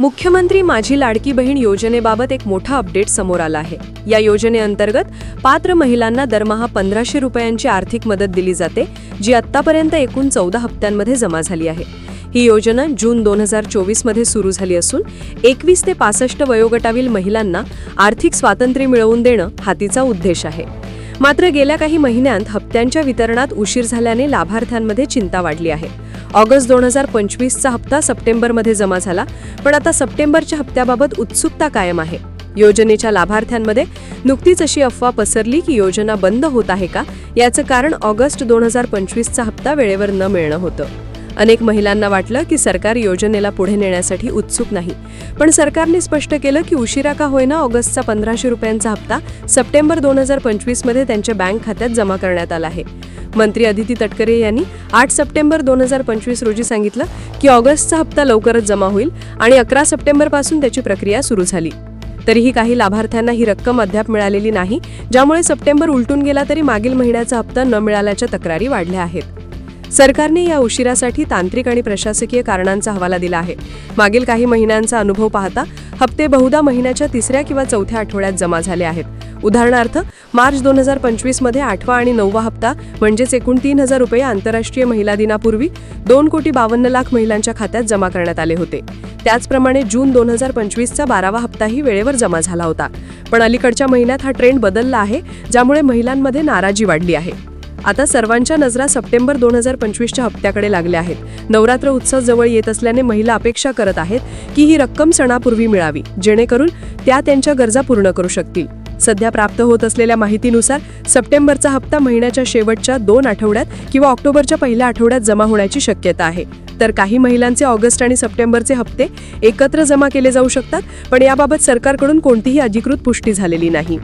मुख्यमंत्री माझी लाडकी बहीण योजनेबाबत एक मोठा अपडेट समोर आला आहे. या योजनेअंतर्गत पात्र महिलांना दरमहा पंधराशे रुपयांची आर्थिक मदत दिली जाते जी आत्तापर्यंत एकूण चौदा हप्त्यांमध्ये जमा झाली आहे. ही योजना जून दोन हजार चोवीसमध्ये सुरू झाली असून एकवीस ते पासष्ट वयोगटातील महिलांना आर्थिक स्वातंत्र्य मिळवून देणं हा तिचा उद्देश आहे. मात्र गेल्या काही महिन्यांत हप्त्यांच्या वितरणात उशीर झाल्याने लाभार्थ्यांमध्ये चिंता वाढली आहे. ऑगस्ट दोन हजार पंचवीसचा हप्ता सप्टेंबरमध्ये जमा झाला पण आता सप्टेंबरच्या हप्त्याबाबत उत्सुकता कायम आहे. योजनेच्या लाभार्थ्यांमध्ये नुकतीच अशी अफवा पसरली की योजना बंद होत आहे का? याचं कारण ऑगस्ट दोन हजार पंचवीसचा हप्ता वेळेवर न मिळणं होतं. अनेक महिलांना वाटलं की सरकार योजनेला पुढे नेण्यासाठी उत्सुक नाही. पण सरकारने स्पष्ट केलं की उशिरा का होईना ऑगस्टचा पंधराशे रुपयांचा हप्ता सप्टेंबर दोन हजार पंचवीसमध्ये त्यांच्या बँक खात्यात जमा करण्यात आला आहे. मंत्री अदिती तटकरे यांनी आठ सप्टेंबर दोन हजार पंचवीस रोजी सांगितलं की ऑगस्टचा हप्ता लवकरच जमा होईल आणि अकरा सप्टेंबरपासून त्याची प्रक्रिया सुरू झाली. तरीही काही लाभार्थ्यांना ही रक्कम अद्याप मिळालेली नाही ज्यामुळे सप्टेंबर उलटून गेला तरी मागील महिन्याचा हप्ता न मिळाल्याच्या तक्रारी वाढल्या आहेत. सरकारने या उशिरासाठी तांत्रिक आणि प्रशासकीय कारणांचा हवाला दिला आहे. मागील काही महिन्यांचा अनुभव पाहता हप्ते बहुधा महिन्याच्या तिसऱ्या किंवा चौथ्या आठवड्यात जमा झाले आहेत. उदाहरणार्थ मार्च दोन हजार पंचवीसमध्ये आठवा आणि नववा हप्ता म्हणजेच एकूण तीन हजार रुपये आंतरराष्ट्रीय महिला दिनापूर्वी दोन कोटी बावन्न लाख महिलांच्या खात्यात जमा करण्यात आले होते. त्याचप्रमाणे जून दोन हजार पंचवीसचा बारावा हप्ताही वेळेवर जमा झाला होता. पण अलीकडच्या महिन्यात हा ट्रेंड बदलला आहे ज्यामुळे महिलांमध्ये नाराजी वाढली आहे. आता सर्वांच्या नजरा सप्टेंबर दोन हजार पंचवीसच्या हप्त्याकडे लागल्या आहेत. नवरात्र उत्सव जवळ येत असल्याने महिला अपेक्षा करत आहेत की ही रक्कम सणापूर्वी मिळावी जेणेकरून त्या त्यांच्या गरजा पूर्ण करू शकतील. सध्या प्राप्त होत असलेल्या माहितीनुसार सप्टेंबरचा हप्ता महिन्याच्या शेवटच्या दोन आठवड्यात किंवा ऑक्टोबरच्या पहिल्या आठवड्यात जमा होण्याची शक्यता आहे. तर काही महिलांचे ऑगस्ट आणि सप्टेंबरचे हप्ते एकत्र जमा केले जाऊ शकतात पण याबाबत सरकारकडून कोणतीही अधिकृत पुष्टी झालेली नाही.